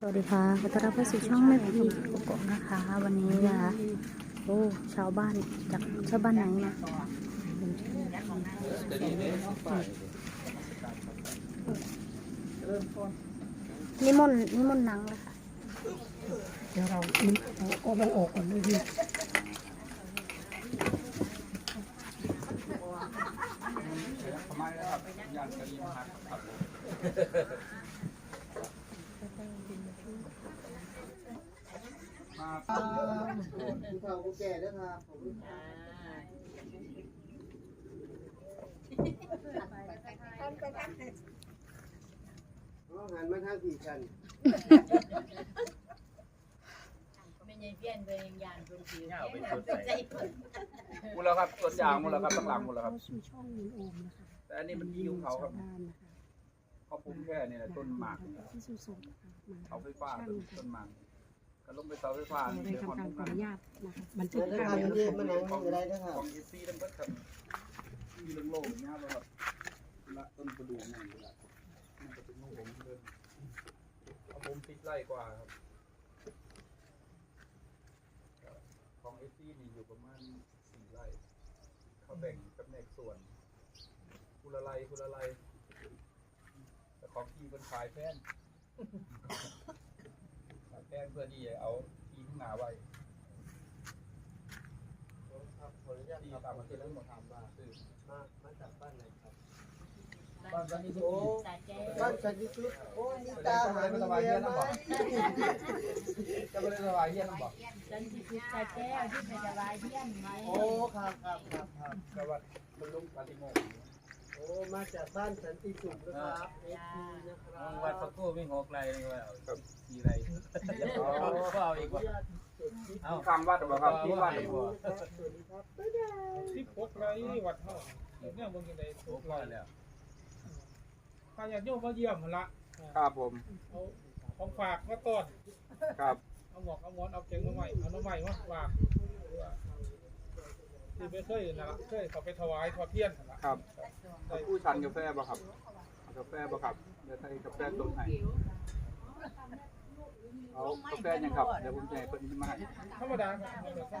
สวัสดีค่ะขอต้อนรับเข้าสู่ช่องแม่พีโกโกะนะคะ วันนี้นะคะโอ้ชาวบ้านจากชาวบ้านไหนนะนิมนต์นิมนต์หนังเลยค่ะเดี๋ยวเราเอาเอามันออกก่อนเลย พี่ผู้เฒ่าผู้แก่ด้วยครับผมอ๋อหันมาทางผีกันไม่ใช่เพี้ยนเป็นยานเป็นผิวแค่นั้นเป็นใจเปิดหมดแล้วครับส่วนยางหมดแล้วครับตั้งหลังหมดแล้วครับสู่ช่องลุงโอมนะคะแต่อันนี้มันคิ้วเขาครับข้านนะคะเขาปลูกแค่เนี่ยต้นหมากที่สุสดนะคะมาเสาไฟฟ้าต้นหมาก ก็ลงไปเสาไฟฟ้าเดี๋ยวทำมันการขออนุญาตนะคะบันทึเดิกนทาภางพมาไว้เรียนมานั่งนี่ก็ได้นะครับของเอซี่ต้องก็ทำมีโล่งๆอย่งเงี้ยครับละต้นประดู่นี่นละมันจะเป็นของผมเลยเอาผมติดไร่กว่าครับของเอซี่นี่อยู่ประมาณสี่ไร่เขาแบ่งจำแนกส่วนคุละไรคุละไรแต่ของทีเป็นขายแฟน ขายแฟนเพื่อที่จะเอาทีข้างหน้าไว้ครับขออนุญาตที่ครับตามมาที่เรื่องหมดทำว่าคือมามาจากบ้านไหนครับบ้านสันนิษฐโอ้สาแก้บ้านสันติสุขโอ้ยนี่ตาหาเมียไหมจะไม่ได้สบายเยี่ยมบอกสันติสุขสาแก้วที่เป็นสบายเพี้ยนไหมโอ้ครับครับครับครับแต่ว่าเป็นลุงปาติโมกโอ้มาจากบ้านสันติสุขนะครับเอฟซีนะครัวัดบพระกู้มีหกไรนี่ว่าเอาครับสี่ไรเอา ก็เอาอีกว่าเอาข้างวัดหรือเปล่าครับที่วัดสวัสดีครับที่พกไรวัดเท่าเนี่ยมึงยังไงหกร้อยแล้วข้าอยากโยมมาเยี่ยมมันละครับผมเอาของฝากมาต้อนครับเอาหมอกเอาหมอนเอาเก่งมาใหม่เอาน้ำใหม่มาฝากที่ไม่เคยนะเคยเขาไปถวายทอดเทียนนั่นละครับเอาผู้ชันกาแฟบ่ครับเอากาแฟบ่ครับเดี๋ยวใส่กาแฟต้มให้ เอากาแฟยังครับเดี๋ยวผมจะให้เพิ่นมาให้ธรรมดาครับธรรมดา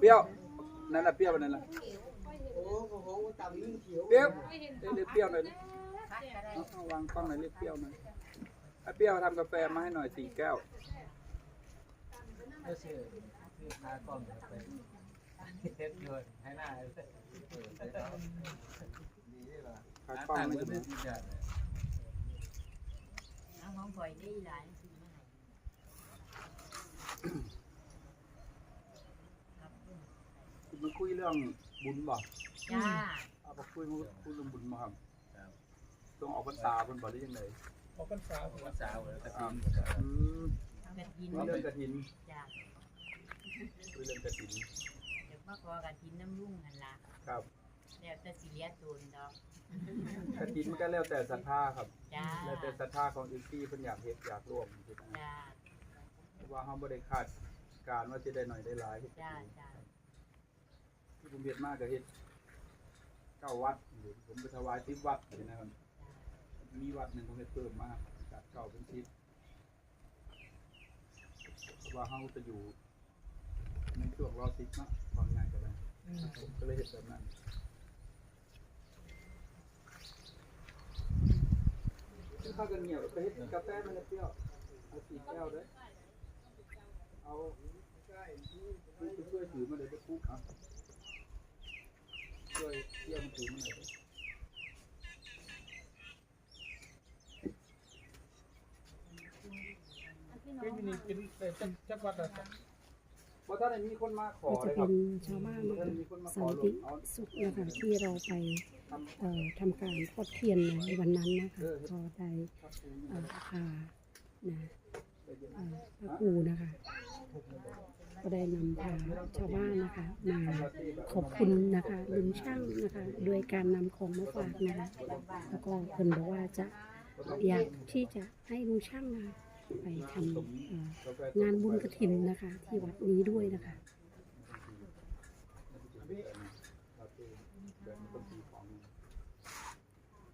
เปรี้ยวนั่นแหละเปรี้ยวนั่นแหละโอ้โหต่ำลิ้นเขียวเปรี้ยวเรียกเปรี้ยวหน่อยดิเอาเอาวางกล้องหน่อยเรียกเปรี้ยวหน่อยให้เปรี้ยวทำกาแฟมาให้หน่อยสี่แก้วก็ซื้อซื้อพากล้องไปเฮ็ดด้วยให้หน้าเออใส่เขาดีดีล่ะขากหาล้องตามไม่มือถึถืงอที่จะเอาของข่อยได้หลายสิมาครับ คุณมาคุย เรื่องบุญบ่จ้าเอามาคุยมาคุยเรื่องบุญมาครับต้องออกพรรษาเพิ่นบ่ได้ยังไงออกพรรษาเอาวัดสาวแล้วก็อ่าทิ้งอืมกระถินคุยเรื่องกระถินจ้าคุยเรื่องกระถินเดี๋ยวมาขอกระถินน้ำรุ่งหันละครับแล้วแต่สิเลียตูนดอกกระถินมันก็แล้วแต่ศรัทธาครับจ้าแล้วแต่ศรัทธาของอีกที่เพิ่นอยากเฮ็ดอยากร่วมคิดนะจ้าเพราะว่าเฮาบ่ได้คาดการว่าสิได้หน่อยได้หลายจ้าจ้า ที่ผมเฮ็ดมากก็เฮ็ดเก้าวัดอยู่ผมไปถวาย10วัดอยู่นะครับ มีวัดหนึ่งผมเฮ็ดเพิ่มมากจากเก้าเป็น10เพว่าเฮาจะอยู่ในช่วงรอ10เนะตอนงานก็ได้ผมก็เลยเห็นแบบนั้นซึ่งข้าวกันเหนียวไปเห็ดกาแฟมันเปรี้ยวเอาสี่แก้วด้วยเอาผู้ช่วยถือมาเลยจะปุ๊บอะ ช่วยเที่ยวมันถือมาหน่อยดิเป็นมินิเป็นเป็นจักรวัดอะเพราะถ้าในมีคนมาขอก็เลจะยคเป็รับนชาวบ้านนะถ้าคะมีคนมาขสัอนหลติวงเอาสุขนะคะที่เราไปทำเอ่อทำการทอดเทียนในวันนั้นนะคะก็ได้ครับเอ่อพานะเอ่อพระครูนะคะ ก็ได้นำพาชาวบ้านนะคะ มาขอบคุณนะคะลุงช่างนะคะด้วยการนำของมาฝากนะคะแล้วก็เพิ่นบอกว่าจะอยากที่จะให้ลุงช่างนะคะไปทำงานบุญกระถินนะคะ ที่วัดนี้ด้วยนะคะ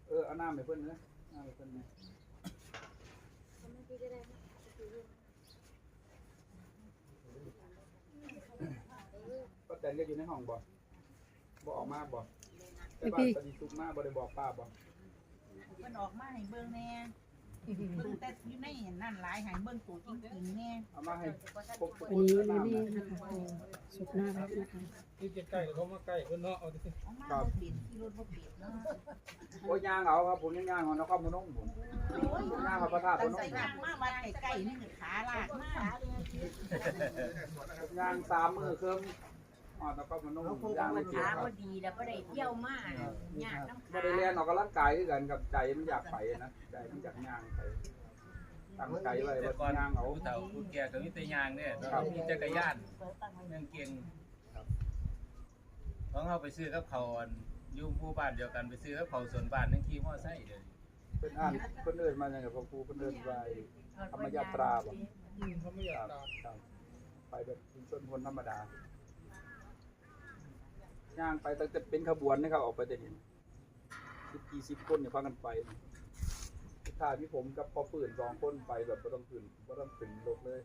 เออเอาน้ำไปเพิ่นนะน้ำไปเพิ่นนะ แตนก็อยู่ในห้องบ่บ่ออกมาบ่แต่บ้านตอนนี้ซุกมาบ่ได้บอกป้าบ่มันออกมาให้เบิ่งแน่เบิ่งแต่อยู่ในนั่นหลายให้เบิ่งตัวจริงๆแน่เอามาให้พบวันนี้แม่แม่นะคะก็สุดน่ารักนะคะที่จะใกล้เขามาใกล้เพิ่นเนาะเอาดิออกมาบ่เปลี่ยนที่รถบ่เปลี่ยนเนาะโอ้ยย่างเอาครับผมยังย่างเอานครพนมผมย่างเอาพระธาตุพตั้งนมใส่ยางมาวัดใกล้ๆนี่คือขาลากมาย่างสามมือเครื่อง อ๋อนครพนมเขาคงย่างมัไม่นเกี่ยวขาครับบ่ดีแล้วบ่ได้เที่ยวมากยากน้ำบ่ขาได้เรียนออกกำลังกายคือกันกับใจมันอยากไปนะใจมันอยากย่างไปตั้งใจไว้แต่ว่าก่อนย่างเอา ผู้เฒ่าผู้แก่ก็มีแต่ยางเนี่ยครับ มีจักรยานยังเก่งของเขาไปซื้อกับเขาวอันอยู่หมู่บ้านเดียวกันไปซื้อกับเขาวสวนบ้านนั่งขี่มอไซค์เดี๋ยวนี้เป็นอ่านเพิ่นเอิ้นมาอย่างกับพระครูเพิ่นเอิ้นว่าธรรมยาตราบ่อืมเขาไม่อยากครับตามครับไปแบบชุมชนคนธรรมดา ย่างไปตั้งแต่เป็นขบวนนะครับออกไปแต่นี่สิบกี่สิบคนเนี่ยพากันไปถ้าพี่ผมกับพ่อปืนสองคนไปแบบไม่ต้องขึ้นไม่ต้องขึ้นรถเลย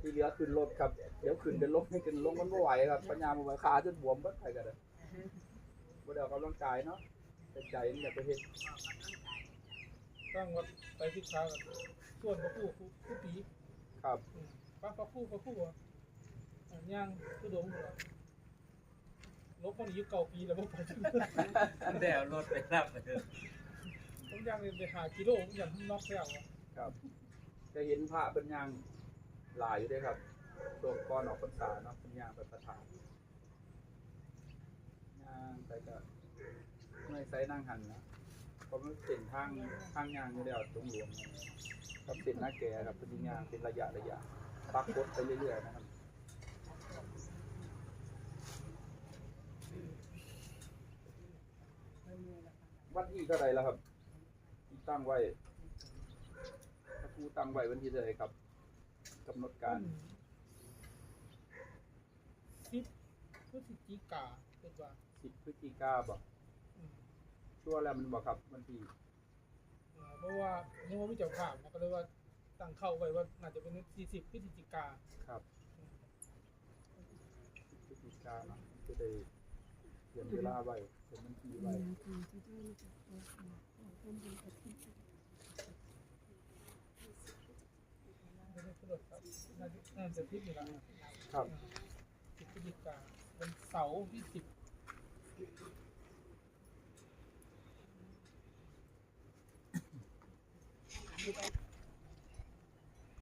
ที่เหลือขึ้นรถครับ เดี๋ยวขึ้นเป็นลมให้ขึ้นลงมันไม่ไหวครับปัญญามันไหวขาจนบวมเบิดไปกันเลยบ่ได้ออกกำลังกายเนาะแต่ใจมันอยากไปเฮ็ดตั้งวัดไปทิศทางกันส่วนพระผู้ผู้ปีครับอืมป้าพระผู้พระผู้อะอะย่างคือดงหัว ลบคนอายุเก่าปีแล้วบ่ไปถึงมันได้เอารถไปรับเออผมย่างเลยไปหากิโลผมย่างนอกแล้วอะครับจะเห็นพระเป็นย่างหลายอยู่ด้วยครับตัวก่อนออกพรรษาเนาะเป็นย่างไปประทานย่างไปก็ไม่ใส่นั่งหันนะเพราะมันเป็นทางทางย่างอยู่แล้วตรงหลวงครับเป็นหน้าแก่ครับเป็นย่างเป็นระยะระยะปักกดไปเรื่อยๆนะครับ วันที่เท่าไหรแล้วครับที่ตั้งไว้พระครูตั้งไว้วันที่เท่าไหรครับกำหนดการสิบพฤศจิกาเป็นว่าสิบพฤศจิกาบอกอืมชั่วแล้วมันบอกครับวันที่อ่าเพราะว่ายังว่ามีเจ้าภาพนะก็เลยว่าตั้งเข้าไว้ว่าน่าจะเป็น40พฤศจิกาครับพฤศจิกาเนาะจะได้เขียนเวลาไว้เขีย นวันที่ไว้ไม่ได้กำหนดครับน่าจะน่าจะทิศนี่แหละครับสิบพฤศจิกาวันเสาร์ที่สิบ